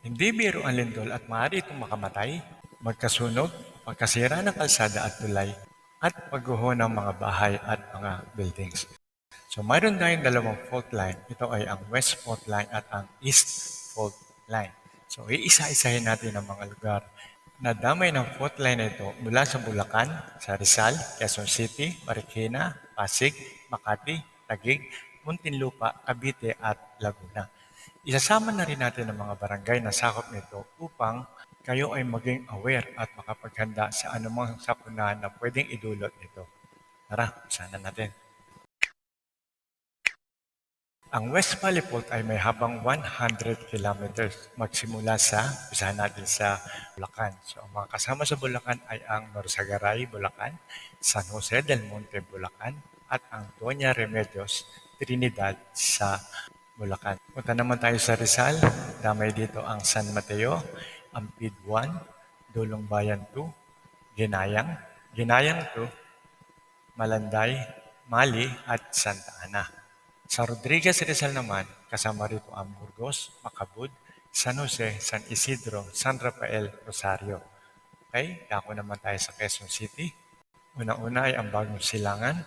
Hindi biro ang lindol at maaari itong makamatay, magkasunog, pagkasira ng kalsada at tulay, at pagguho ng mga bahay at mga buildings. So mayroon tayong dalawang fault line. Ito ay ang west fault line at ang east fault line. So iisa-isahin natin ang mga lugar na damay ng fault line ito mula sa Bulacan, sa Rizal, Quezon City, Marikina, Pasig, Makati, Taguig, Muntinlupa, Cavite at Laguna. Isasama na rin natin ang mga barangay na sakop nito upang kayo ay maging aware at makapaghanda sa anumang sakuna na pwedeng idulot nito. Tara, sana natin. Ang West Fault ay may habang 100 kilometers magsimula sa, usahan natin sa Bulacan. So, ang mga kasama sa Bulacan ay ang Norsagaray, Bulacan, San Jose del Monte, Bulacan, at ang Doña Remedios, Trinidad sa Bulacan. Punta naman tayo sa Rizal. Damay dito ang San Mateo, Ampid 1, Dulong Bayan 2, Ginayang, Ginayang 2, Malanday, Mali at Santa Ana. Sa Rodriguez Rizal naman, kasama rito ang Burgos, Macabud, San Jose, San Isidro, San Rafael, Rosario. Okay, dako naman tayo sa Quezon City. Una-una ay ang Bagong Silangan,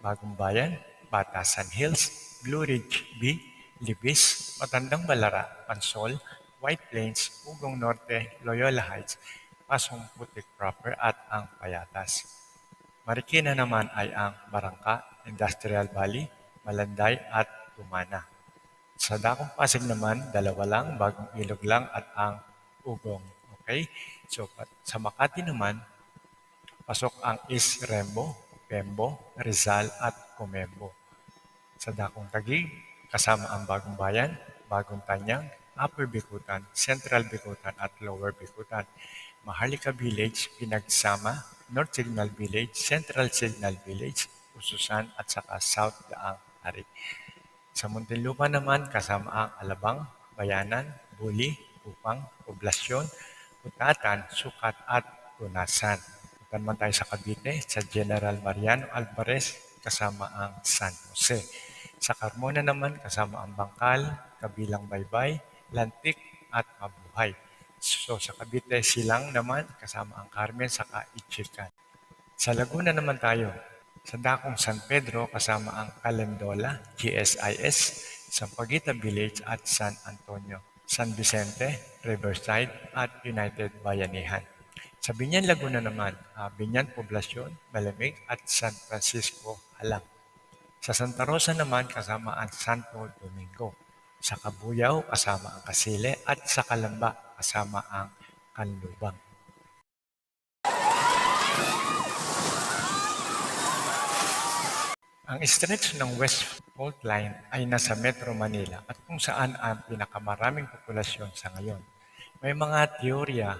Bagong Bayan, Batasan Hills, Blue Ridge B, Libis, Matandang Balara, Pansol, White Plains, Ugong Norte, Loyola Heights, Pasong Putik Proper at ang Payatas. Marikina naman ay ang Barangka, Industrial Valley, Malanday at Tumana. Sa Dakong Pasig naman, dalawa lang, Bagong Ilog lang at ang Ugong. Okay? So, sa Makati naman, pasok ang East Rembo, Pembo, Rizal at Comembo. Sa Dakong Taguig, kasama ang Bagong Bayan, Bagong Tanyang, Upper Bikutan, Central Bikutan at Lower Bikutan. Maharlika Village, Pinagsama, North Signal Village, Central Signal Village, Ususan at saka South Daang Hari. Sa Muntinlupa naman, kasama ang Alabang, Bayanan, Buli, Upang, Poblasyon, Putatan, Sukat at Tunasan. Punta naman tayo sa Cavite, sa General Mariano Alvarez, kasama ang San Jose. Sa Carmona naman, kasama ang Bangkal, Kabilang Baybay, Lantik at Mabuhay. So sa Cavite, Silang naman, kasama ang Carmen, saka Ichikan. Sa Laguna naman tayo, sa Dakong San Pedro kasama ang Calendola, GSIS, Sampaguita Village at San Antonio, San Vicente, Riverside at United Bayanihan. Sa Binyan Laguna naman, ah, Binyan Poblasyon, Malamig at San Francisco, Halang. Sa Santa Rosa naman kasama ang Santo Domingo. Sa Kabuyaw kasama ang Kasile at sa Kalamba kasama ang Kanlubang. Ang stretch ng West Fault Line ay nasa Metro Manila at kung saan ang pinakamaraming populasyon sa ngayon. May mga teorya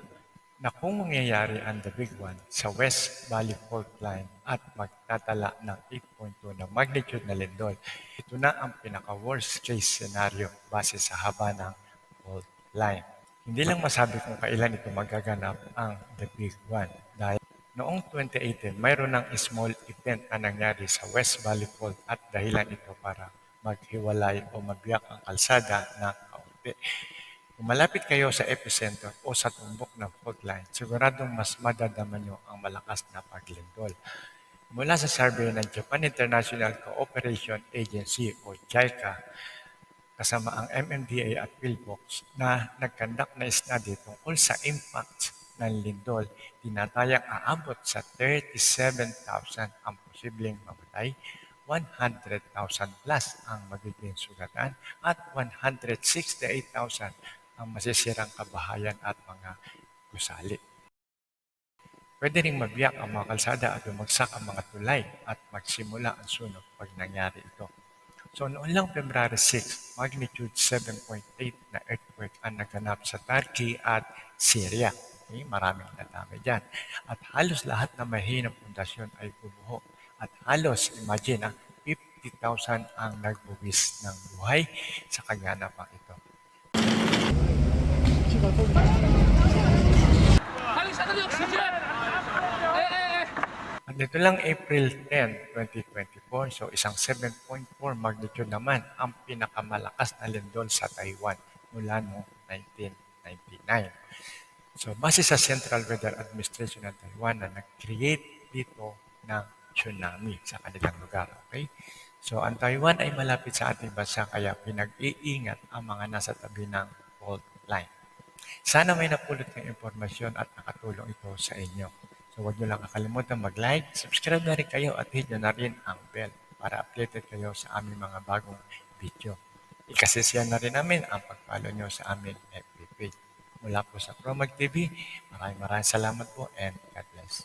na kung mangyayari ang The Big One sa West Valley Fault Line at magtatala ng 8.2 na magnitude na lindol, ito na ang pinaka-worst case scenario base sa haba ng fault line. Hindi lang masabi kung kailan ito magaganap ang The Big One dahil Noong 2018, mayroon ng small event na nangyari sa West Valley Fault at dahilan ito para maghiwalay o mabiyak ang kalsada ng kaunti. Kung malapit kayo sa epicenter o sa tumbok ng fault line, siguradong mas madadama nyo ang malakas na paglindol. Mula sa survey ng Japan International Cooperation Agency o JICA, kasama ang MMDA at PhilBox na nagkandak na study tungkol sa impact ng lindol, tinatayang aabot sa 37,000 ang posibleng mamatay, 100,000 plus ang magiging sugatan, at 168,000 ang masisirang kabahayan at mga gusali. Pwede ring mabiyak ang mga kalsada at bumagsak ang mga tulay at magsimula ang sunog pag nangyari ito. So noon lang February 6, magnitude 7.8 na earthquake ang naganap sa Turkey at Syria. Okay, maraming nadami dyan. At halos lahat na mahinang pundasyon ay bubuho. At halos, imagine, ah, 50,000 ang nagbuwis ng buhay sa kaganapang ito. Haling sa tayo, sige! Eh, eh, eh! At ito lang April 10, 2024. So isang 7.4 magnitude naman ang pinakamalakas na lindol sa Taiwan mula noong 1990. So, base sa Central Weather Administration ng Taiwan na nag-create dito ng tsunami sa kanilang lugar. Okay? So, ang Taiwan ay malapit sa ating bansa kaya pinag-iingat ang mga nasa tabi ng fault line. Sana may napulot ng impormasyon at nakatulong ito sa inyo. So, huwag nyo lang kakalimutan mag-like, subscribe na rin kayo at hit nyo na rin ang bell para updated kayo sa aming mga bagong video. Ikasisiyan na rin namin ang pag-follow nyo sa aming FB page. Mula po sa Promag TV, maraming maraming salamat po and God bless.